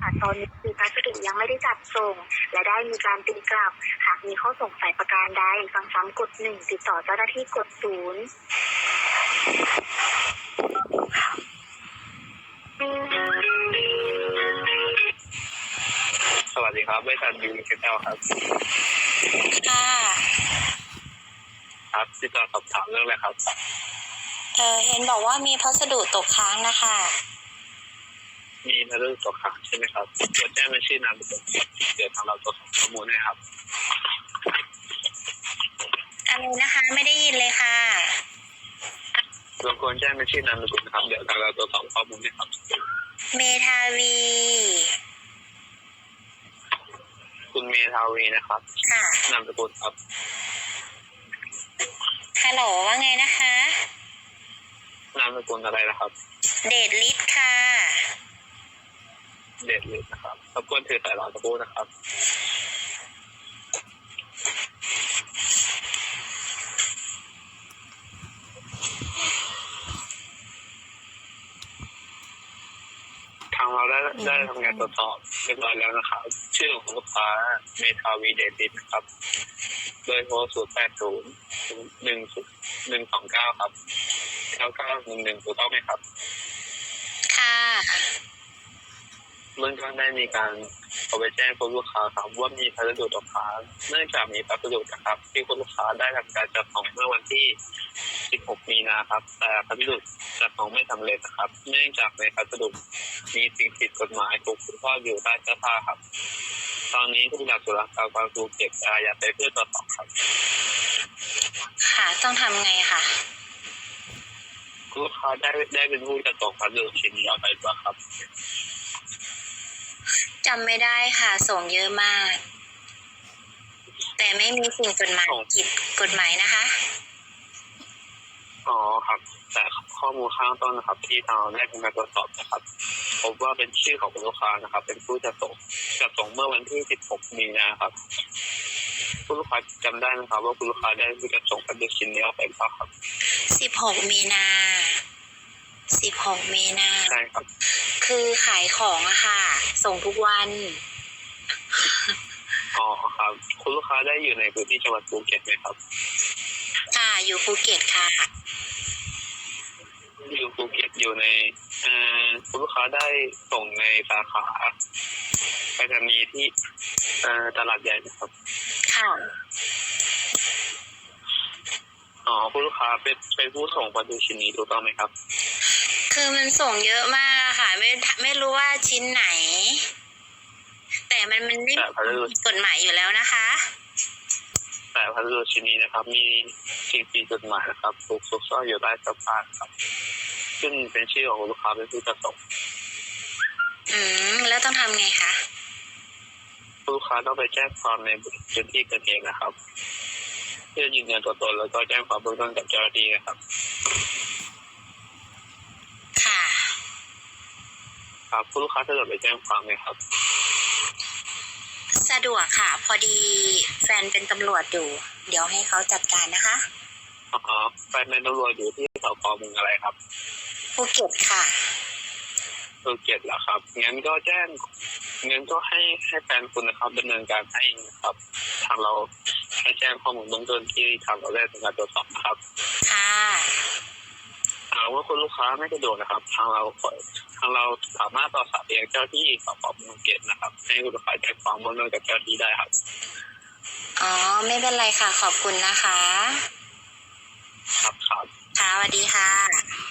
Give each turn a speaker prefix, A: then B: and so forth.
A: ค่ะตอนนี้คือพัสดุยังไม่ได้จัดส่ง และได้มีการตีกลับ หากมีข้อสงสัยประการใดฟังซ้ำกดหนึ่งติดต่อเจ้าหน้าที่กดศูนย์
B: สวัสดีครับบริษัทยูนิเทลครับ
C: ค่ะ
B: ครับติดต่อสอบถามเรื่องอะไรครับ
C: เออเห็นบอกว่ามีพัสดุตกค้างนะคะ
B: มีพัสดุตกค้างใช่ไหมครับตัวแจ้งเป็นชื่อนามสกุลเดี๋ยวทางเราตรวจสอบข้อมูลให้ครับ
C: อะไรนะคะ ไม่ได้ยินเลยค่ะ
B: รบกวนแจ้งเป็นชื่อนามสกุลนะครับ เดี๋ยวทางเราตรวจสอบข้อมูลให้ครับ
C: เมทาวี
B: คุณเมทาวีนะครับ
C: ค่ะ
B: นามสกุลครับ
C: ฮัลโหลว่าไงนะคะ
B: นามสกุลอะไรนะครับ
C: เดดลิทค่ะ
B: เดชลิศนะครับรบกวนถือสายรอสักครู่นะครับ ทางเราได้ได้ทำงานตรวจสอบเรียบร้อยแล้วนะครับ ชื่อของลูกค้าเมทาวีเดลิศนะครับเบอร์โทรศูนย์แปดศูนย์หนึ่งหนึ่งสองเก้าครับเก้าเก้าหนึ่งหนึ่งถูกต้องไหมครับ
C: ค่ะ
B: เมื่อต้นได้มีการเอาไปแจ้งคุณลูกค้าครับว่ามีพัสดุตกค้างเนื่องจากมีพัสดุนะครับ ที่คุณลูกค้าได้ทำการจัดส่งเมื่อวันที่ 16 มีนาครับ แต่พัสดุจัดส่งไม่สำเร็จนะครับ เนื่องจากในพัสดุมีสิ่งผิดกฎหมายถูกคุณพ่ออยู่ใต้เสื้อผ้าครับ ตอนนี้ผู้จัดสุรากากรภูเก็บอายัดไปเพื่อตรวจสอบครับ
C: ค่ะ ต้องทำไงค่ะ
B: คุณลูกค้าได้ได้เป็นผู้จัดส่งพัสดุชิ้นนี้เอาไปหรือเปล่าครับ
C: จำไม่ได้ค่ะ ส่งเยอะมาก แต่ไม่มีสิ่งกฎหมายผิดกฎหมายนะคะ
B: อ๋อครับ แต่ข้อมูลข้างต้นนะครับ ที่ทางเราได้ทำการตรวจสอบนะครับพบว่าเป็นชื่อของคุณลูกค้านะครับ เป็นผู้จัดส่งจัดส่งเมื่อวันที่ 16 มีนาครับผู้ลูกค้าจำได้ไหมครับ ว่าคุณลูกค้าได้ผู้จัดส่งพัสดุชิ้นนี้ออกไปหรือเปล่า ครับ
C: 16มีนา16มีนา
B: ใช่ครับ
C: คือขายของอะค่ะ ส่งทุกวัน
B: อ๋อครับคุณลูกค้าได้อยู่ในพื้นที่จังหวัดภูเก็ตไหมครับ
C: ค่ะอยู่ภูเก็ตค่ะ
B: อยู่ภูเก็ตอยู่ในเอ่อคุณลูกค้าได้ส่งในสาขาไปรษณีย์ที่เอ่อตลาดใหญ่นะครับ
C: ค่ะ
B: อ๋อคุณลูกค้าเป็นเป็นผู้ส่งพัสดุชิ้นนี้ถูกต้องไหมครับ
C: คือมันส่งเยอะมากอะค่ะ ไม่ไม่รู้ว่าชิ้นไหน แต่มันมันไม่
B: แต่พัสดุ
C: มีกฎหมายอยู่แล้วนะคะ
B: แต่พัสดุชิ้นนี้นะครับ มีสิ่งผิดกฎหมายนะครับถูกซุกซ่อนอยู่ใต้เสื้อผ้าครับ ซึ่งเป็นชื่อของลูกค้าเป็นผู้จัดส่ง
C: อืม แล้วต้องทำไงคะ
B: ลูกค้าต้องไปแจ้งความในพื้นที่เกิดเหตุนะครับ เพื่อยืนยันตัวตนแล้วก็แจ้งความเบื้องต้นกับเจ้าหน้าที่นะครับ
C: ค่ะ
B: ครับผู้ลูกค้าสะดวกไปแจ้งความไหมครับ
C: สะดวกค่ะ พอดีแฟนเป็นตำรวจอยู่ เดี๋ยวให้เขาจัดการนะคะ
B: อ๋อแฟนในตำรวจอยู่ที่สพเมืองอะไรครับ
C: ภูเก็ตค่ะ
B: ภูเก็ตเหรอครับงั้นก็แจ้งงั้นก็ให้ให้แฟนคุณนะครับดำเนินการให้นะครับ ทางเราให้แจ้งข้อมูลเบื้องต้นที่ทางเราได้ทำการตรวจสอบนะครับ
C: ค่ะ
B: หากว่าคุณลูกค้าไม่สะดวกนะครับ ทางเราขอทางเราสามารถต่อสายไปยังเจ้าที่สพเมืองภูเก็ตนะครับ ให้คุณลูกค้าแจ้งความเบื้องต้นกับเจ้าหน้าที่ได้ครับ
C: อ๋อ ไม่เป็นไรค่ะ ขอบคุณนะคะ
B: ครับครับ
C: ค่ะสวัสดีค่ะ